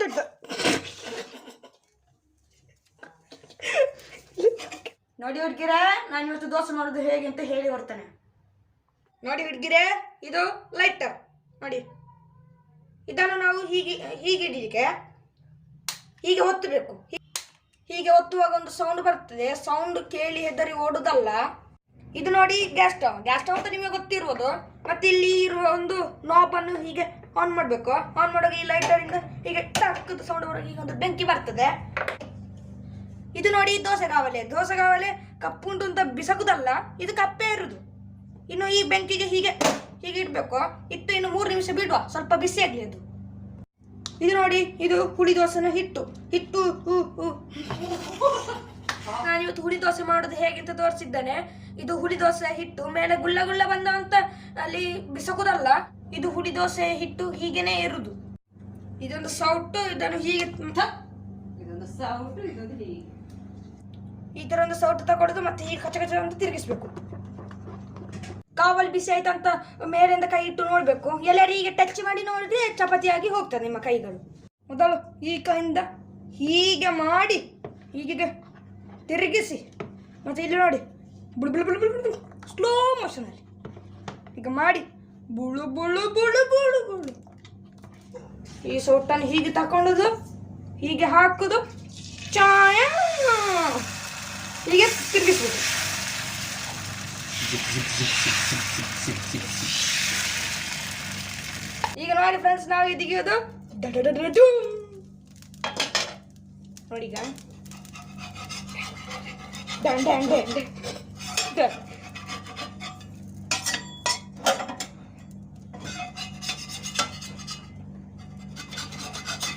ದೊಡ್ಡ. ನೋಡಿ ಹುಡ್ಗಿರ, ನಾನು ಇವತ್ತು ದೋಸೆ ಮಾಡೋದು ಹೇಗೆ ಅಂತ ಹೇಳಿ ಬರ್ತೇನೆ ನೋಡಿ ಹುಡುಗಿರೆ, ಇದು ಲೈಟರ್ ನೋಡಿ. ಇದನ್ನು ನಾವು ಹೀಗೆ ಹೀಗೆ ಇಡಲಿಕ್ಕೆ, ಹೀಗೆ ಒತ್ತಬೇಕು. ಹೀಗೆ ಒತ್ತುವಾಗ ಒಂದು ಸೌಂಡ್ ಬರ್ತದೆ. ಸೌಂಡ್ ಕೇಳಿ ಹೆದರಿ ಓಡುದಲ್ಲ. ಇದು ನೋಡಿ ಗ್ಯಾಸ್ ಸ್ಟವ್ ಗ್ಯಾಸ್ ಸ್ಟವ್ ಅಂತ ನಿಮಗೆ ಗೊತ್ತಿರ್ಬೋದು ಮತ್ತೆ ಇಲ್ಲಿ ಇರುವ ಒಂದು ನಾಬ್ ಅನ್ನು ಹೀಗೆ ಆನ್ ಮಾಡಬೇಕು. ಆನ್ ಮಾಡುವಾಗ ಈ ಲೈಟರ್ ಇಂದ ಹೀಗೆ ಟಕ್ಕದ ಸೌಂಡ್ ಹೊರಗೆ ಈಗ ಒಂದು ಬೆಂಕಿ ಬರ್ತದೆ. ಇದು ನೋಡಿ ದೋಸೆಗಾವಲೆ ದೋಸೆಗಾವಲೆ ಕಪ್ಪು ಉಂಟು ಅಂತ ಬಿಸಕುದಲ್ಲ, ಇದು ಕಪ್ಪೇ ಇರುದು. ಇನ್ನು ಈ ಬೆಂಕಿಗೆ ಹೀಗೆ ಹೀಗೆ ಇಡಬೇಕು. ಇತ್ತು ಇನ್ನು ಮೂರು ನಿಮಿಷ ಬಿಡುವ. ಸ್ವಲ್ಪ ಬಿಸಿ ಆಗಲಿ ಅದು. ಇದು ನೋಡಿ, ಇದು ಹುಳಿ ದೋಸೆನ ಹಿಟ್ಟು. ಹಿಟ್ಟು ಹೂ ಇವತ್ತು ಹುಳಿ ದೋಸೆ ಮಾಡೋದು ಹೇಗೆ ಅಂತ ತೋರಿಸಿದ್ದೇನೆ. ಇದು ಹುಳಿ ದೋಸೆ ಹಿಟ್ಟು ಮೇಲೆ ಗುಳ್ಳ ಗುಳ್ಳ ಬಂದ ಅಂತ ಅಲ್ಲಿ ಬಿಸಕುದಲ್ಲ ಇದು ಹುಳಿ ದೋಸೆ ಹಿಟ್ಟು ಹೀಗೇನೆ ಇರುದು. ಇದೊಂದು ಸೌಟು ಇದನ್ನು ಹೀಗೆ ಇದೊಂದು ಸೌಟು ಇದೊಂದು ಹೀಗೆ. ಈ ತರ ಒಂದು ಸೌಟು ತಗೊಳ್ಳೋದು ಮತ್ತೆ ಹೀಗೆ ಕಚ ಕಚ ಅಂತ ತಿರುಗಿಸ್ಬೇಕು. ಕಾವಲ್ ಬಿಸಿ ಆಯ್ತಂತ ಅಂತ ಮೇಲಿಂದ ಕೈ ಇಟ್ಟು ನೋಡ್ಬೇಕು. ಎಲ್ಲರೂ ಹೀಗೆ ಟಚ್ ಮಾಡಿ ನೋಡಿದ್ರೆ ಚಪಾತಿಯಾಗಿ ಹೋಗ್ತದೆ ನಿಮ್ಮ ಕೈಗಳು. ಮೊದಲು ಈ ಕೈಯಿಂದ ಹೀಗೆ ಮಾಡಿ ಹೀಗೆ ತಿರುಗಿಸಿ ಮತ್ತು ಇಲ್ಲಿ ನೋಡಿ ಬುಳು ಬುಳು ಬುಳು ಬುಳು ಬುಳು ಸ್ಲೋ ಮೋಷನಲ್ಲಿ ಈಗ ಮಾಡಿ ಬುಳು ಬುಳು ಬುಳು ಬುಳು ಬುಳು ಈ ಸೊಟ್ಟನ್ನು ಹೀಗೆ ತಕೊಂಡುದು ಹೀಗೆ ಹಾಕೋದು ಚಾಯ ಹೀಗೆ ತಿರುಗಿಸ್ಬೇಕು ಈಗ ನೋಡಿ ಫ್ರೆಂಡ್ಸ್ ನಾವು ಇದೀಗ ನೋಡಿ ಈಗ ಡ್ಯಾನ್ ಡ್ಯಾನ್ ಡ್ಯಾನ್ ಡ್ಯಾನ್.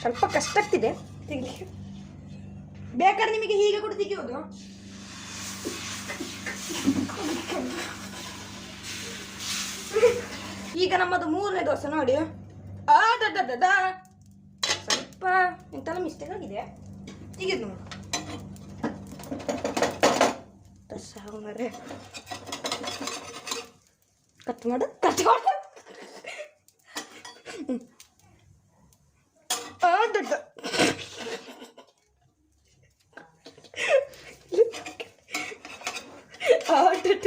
ಸ್ವಲ್ಪ ಕಷ್ಟ ಆಗ್ತಿದೆ ತೆಗಿಲಿಕ್ಕೆ ಬೇಕಾದ್ರೆ ನಿಮಗೆ ಹೀಗೆ ಕೂಡ ತೆಗಿಯೋದು ಈಗ ನಮ್ಮದು ಮೂರನೇ ದೋಸೆ ನೋಡಿ. ಆ ದ ದ ದ ದ. ಸ್ವಲ್ಪ ಎಂತೆಲ್ಲ ಮಿಸ್ಟೇಕ್ ಆಗಿದೆ. ತೆಗೆದು ನೋಡು ಸಾಂಬಾರೆ ಕಟ್ ಮಾಡು ಕಟ್ ಮಾಡು ಹ್ಮ್. ಆ ದೊಡ್ಡ ಆ ದೊಡ್ಡ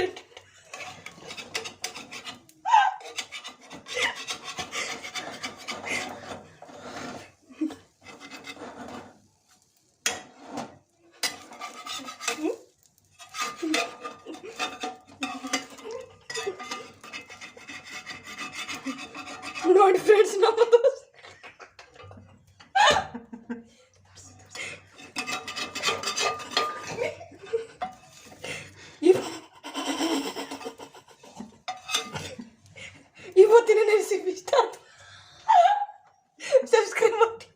ನೋಡಿ ಫ್ರೆಂಡ್ಸ್ ನಮ್ಮ ದೋಸೆ ಇವ್- ಇವತ್ತಿನ ರೆಸಿಪಿ ಇಷ್ಟ ಆಯ್ತು ಸಬ್ಸ್ಕ್ರೈಬ್ ಮಾಡಿ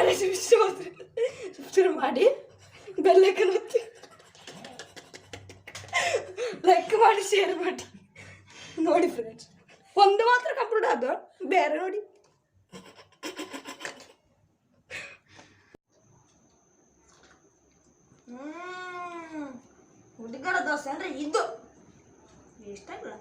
ರೆಸಿಪಿ ಇಷ್ಟ ಆದ್ರೆ ಸಬ್ಸ್ಕ್ರೈಬ್ ಮಾಡಿ ಬೆಲ್ಲೈಕನ್ ಒತ್ತಿ ಲೈಕ್ ಮಾಡಿ ಶೇರ್ ಮಾಡಿ ನೋಡಿ ಫ್ರೆಂಡ್ಸ್ ಒಂದು ಮಾತ್ರ ಕಂಪ್ಲೀಟ್ ಆದ ಬೇರೆ ನೋಡಿ. ಹುಡುಗರ ದೋಸೆ ಅಂದ್ರೆ ಇದು ಇಷ್ಟ ಇಲ್ಲ